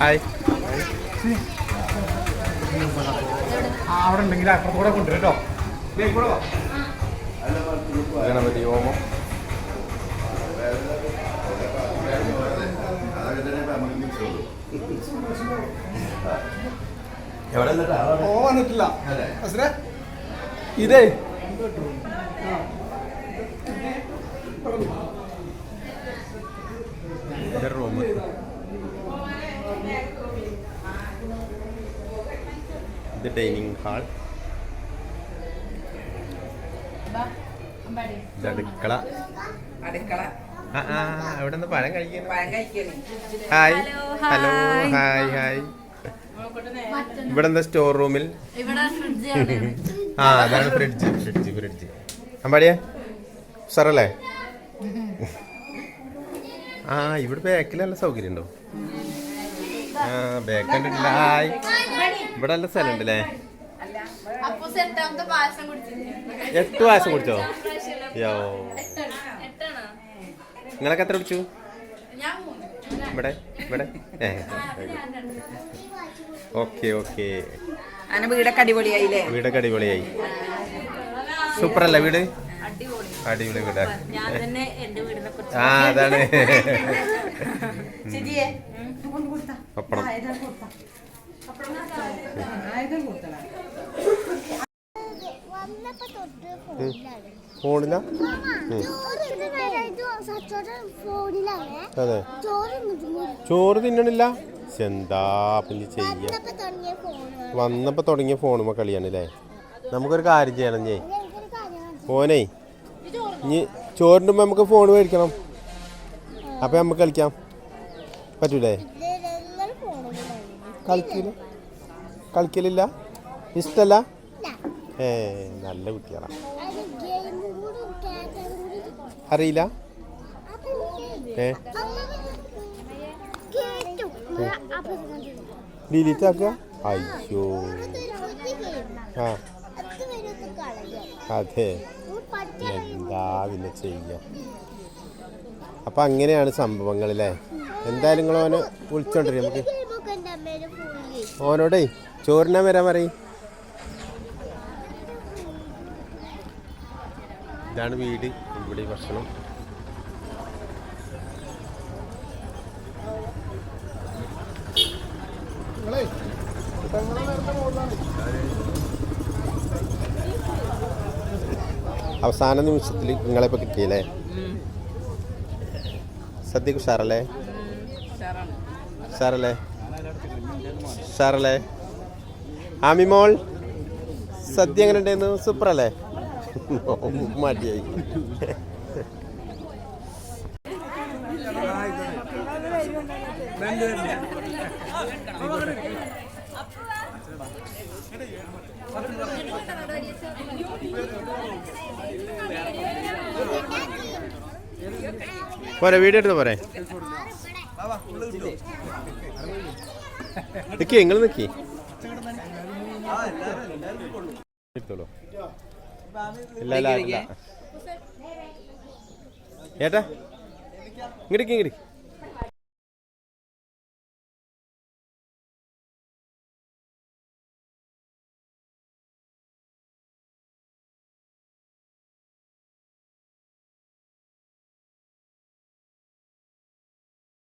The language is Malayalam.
ഹായ്. അവിടെ ഉണ്ടെങ്കിൽ അപ്പുറത്തൂടെ കൊണ്ടുവരും കേട്ടോ. ഗണപതി ഹോമം. ഓ വന്നിട്ടില്ല. ഇതേ. റൂം ഇത് ഡൈനിങ് ഹാൾ ഇത് അടുക്കള. അടുക്കള. ആ ആ അവിടെ നിന്ന് പഴം കഴിക്കുന്നു. ഹായ്. Hello hi. ഹായ് ഇവിടെ എന്താ സ്റ്റോർ റൂമിൽ ഇവിടെ ഫ്രിഡ്ജ് ആ അതാണ് ഫ്രിഡ്ജ് ഫ്രിഡ്ജ് ഫ്രിഡ്ജ് അമ്പാടിയെ? സാറല്ലേ? ആ ഇവിടെ ബാക്കിൽ നല്ല സൗകര്യം ഉണ്ടോ ആ ബാക്ക് കണ്ടിട്ടില്ല ഹായ്. ഇവിടെ നല്ല സ്ഥലം ഉണ്ടല്ലേ എട്ട് പായസം കുടിച്ചോ? യോ. നിങ്ങളൊക്കെ എത്ര കുടിച്ചു? ഇവിടെ ഇവിടെ? Okay okay. അങ്ങനെ വീടൊക്കെ അടിപൊളിയായില്ലേ? വീടൊക്കെ അടിപൊളിയായി. സൂപ്പർ അല്ല വീട്? അടിപൊളി വീട്. വീടാ ഞാൻ തന്നെ എന്റെ വീടിനെ കുറിച്ച് ആ അതാണ്. ഫോണിനാ പപ്പടം. ഫോണില? അതെ. ചോറ് തിന്നണില്ല. എന്താ പിന്നെ ചെയ്യ? വന്നപ്പോ തുടങ്ങിയ ഫോണുമ്മ കളിയാണ് അല്ലേ നമുക്കൊരു കാര്യം ചെയ്യണം ഞേ. ഫോനെ ഇനി ചോറിന്റെ മുമ്പ് നമുക്ക് ഫോൺ മേടിക്കണം. അപ്പൊ നമുക്ക് കളിക്കാം. പറ്റൂലേ? കളിക്കില്ല കളിക്കലില്ല? ഇഷ്ടല്ല? ഏ നല്ല കുട്ടികളാ. അത് ഗെയിമും കൂടി കേട്ടതും കൂടി അറിയില്ല? ഏ? ഡിലീറ്റ് ആക്കുക അയ്യോ. ആ. അതെ. എന്താ പിന്നെ ചെയ്യുക അപ്പൊ അങ്ങനെയാണ് സംഭവങ്ങൾ അല്ലേ എന്തായാലും നിങ്ങൾ ഓനെ വിളിച്ചോണ്ടിരി നമുക്ക് ഓനോടേ ചോറിനാ വരാൻ പറയും. ഇതാണ് വീട് ഇവിടെ ഭക്ഷണം. അവസാന നിമിഷത്തിൽ നിങ്ങളെ ഇപ്പൊ കിട്ടിയില്ലേ? സദ്യക്ക് ഉഷാറല്ലേ? ഉഷാറല്ലേ? ഉഷാറല്ലേ? ആമിമോൾ സദ്യ എങ്ങനെ ഉണ്ടായിരുന്നു? സൂപ്പർ അല്ലേ മടിയായി പോരെ വീഡിയോ പോരെ. നിക്കി നിങ്ങൾ നിക്കി. ഇല്ല ഇല്ല ഏട്ടാ ഇങ്ങോട്ടേക്ക് ഇങ്ങടിക്ക്